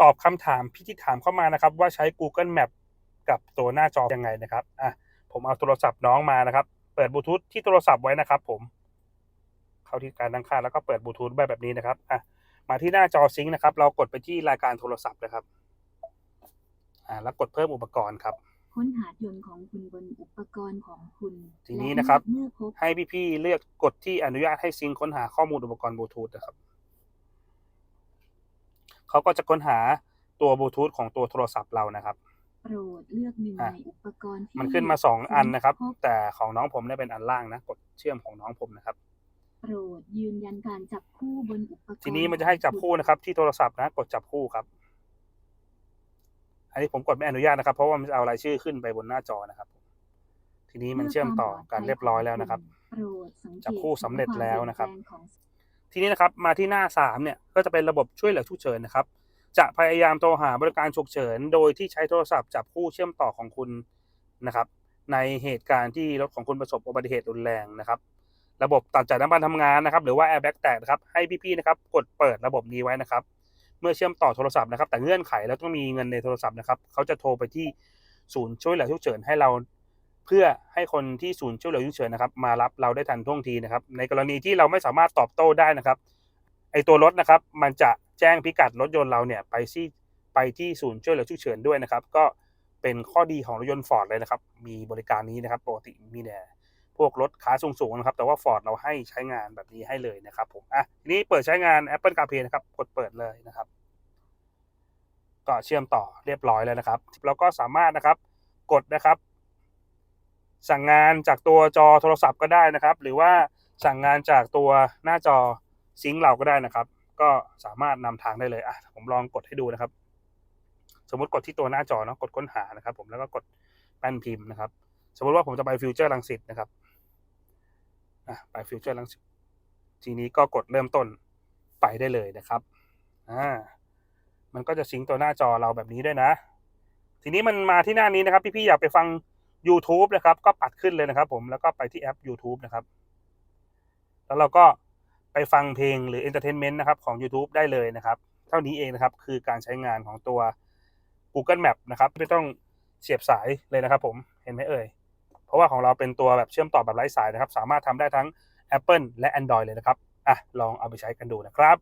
ตอบคำถามพี่ที่ถามเข้ามานะครับ ว่าใช้ Google Map กับตัวหน้าจอยังไงนะครับอะผมเอาโทรศัพท์น้องมานะครับ เปิดบลูทูธที่โทรศัพท์ไว้นะครับ ผม เข้าที่การตั้งค่าแล้วก็เปิดบลูทูธแบบแบบนี้นะครับอะมาที่หน้าจอซิงค์นะครับ เรากดไปที่รายการโทรศัพท์นะครับอ่าแล้วกดเพิ่มอุปกรณ์ครับค้นหายนต์ของคุณบนอุปกรณ์ของคุณทีนี้นะครับและเมื่อพบให้พี่ๆเลือกกดที่อนุญาตให้ซิงค์ค้นหาข้อมูลอุปกรณ์บลูทูธนะครับ เขาก็จะค้นหาตัวบลูทูธของตัวโทรศัพท์เรานะครับโปรดเลือกหนึ่งอะในอุปกรณ์ที่มันขึ้นมาสองอันนะครับพบแต่ของน้องผมเนี่ยเป็นอันล่างนะกดเชื่อมของน้องผมนะครับโปรดยืนยันการจับคู่บนอุปกรณ์ทีนี้มันจะให้จับคู่นะครับ ที่โทรศัพท์นะกดจับคู่ครับ อันนี้ผมกดไม่อนุญาตนะครับ เพราะว่ามันจะเอารายชื่อขึ้นไปบนหน้าจอนะครับ ทีนี้มันเชื่อมต่อกันเรียบร้อยแล้วนะครับโปรดสังเกตจับคู่สำเร็จแล้วนะครับ ทีนี้นะครับมาที่หน้าสามเนี่ยก็จะเป็นระบบช่วยเหลือฉุกเฉินนะครับ จะพยายามโทรหาบริการฉุกเฉิน โดยที่ใช้โทรศัพท์จับคู่เชื่อมต่อของคุณนะครับ ในเหตุการณ์ที่รถของคุณประสบอุบัติเหตุรุนแรงนะครับ ระบบตัดจ่ากน้ำมันทำงานนะครับ หรือว่าแอร์แบ็กแตกนะครับให้พี่ๆนะครับกดเปิดระบบนี้ไว้นะครับ เมื่อเชื่อมต่อโทรศัพท์นะครับ แต่เงื่อนไขแล้วต้องมีเงินในโทรศัพท์นะครับเขาจะโทรไปที่ศูนย์ช่วยเหลือฉุกเฉินให้เรา เพื่อให้คนที่ศูนย์ช่วยเหลือฉุกเฉินนะครับมารับเราได้ทันท่วงทีนะครับ ในกรณีที่เราไม่สามารถตอบโต้ได้นะครับ ไอตัวรถนะครับ มันจะแจ้งพิกัดรถยนต์เราเนี่ยไปที่ไปที่ศูนย์ช่วยเหลือฉุกเฉินด้วยนะครับ ก็เป็นข้อดีของรถยนต์ฟอร์ดเลยนะครับ มีบริการนี้นะครับปกติมีแต่พวกรถขาสูงๆนะครับแต่ว่าฟอร์ดเราให้ใช้งานแบบนี้ให้เลยนะครับ ผมอะทีนี้เปิดใช้งาน Apple CarPlay นะครับกดเปิดเลยนะครับ ก็เชื่อมต่อเรียบร้อยแล้วนะครับแล้วก็สามารถนะครับกดนะครับ สั่งงานจากตัวจอโทรศัพท์ก็ได้นะครับ หรือว่าสั่งงานจากตัวหน้าจอซิงค์เราก็ได้นะครับ ก็สามารถนำทางได้เลยอะผมลองกดให้ดูนะครับ สมมติกดที่ตัวหน้าจอเนาะกดค้นหานะครับ ผมแล้วก็กดแป้นพิมพ์นะครับ สมมติว่าผมจะไปฟิวเจอร์ลังสิตนะครับอะไปฟิวเจอร์ลังสิตทีนี้ก็กดเริ่มต้นไปได้เลยนะครับอ่ามันก็จะซิงค์ตัวหน้าจอเราแบบนี้ด้วยนะ ทีนี้มันมาที่หน้านี้นะครับ พี่ๆอยากไปฟัง YouTube นะครับ ก็ปัดขึ้นเลยนะครับ ผมแล้วก็ไปที่แอป YouTube นะครับ แล้วเราก็ไปฟังเพลงหรือ Entertainment นะครับของ YouTube ได้เลยนะครับ เท่านี้เองนะครับคือการใช้งานของตัว Google Map นะครับไม่ต้องเสียบสายเลยนะครับ ผมเห็นไหมเอ่ยเพราะว่าของเราเป็นตัวแบบเชื่อมต่อแบบไร้สายนะครับ สามารถทำได้ทั้ง Apple และ Android เลยนะครับอะลองเอาไปใช้กันดูนะครับ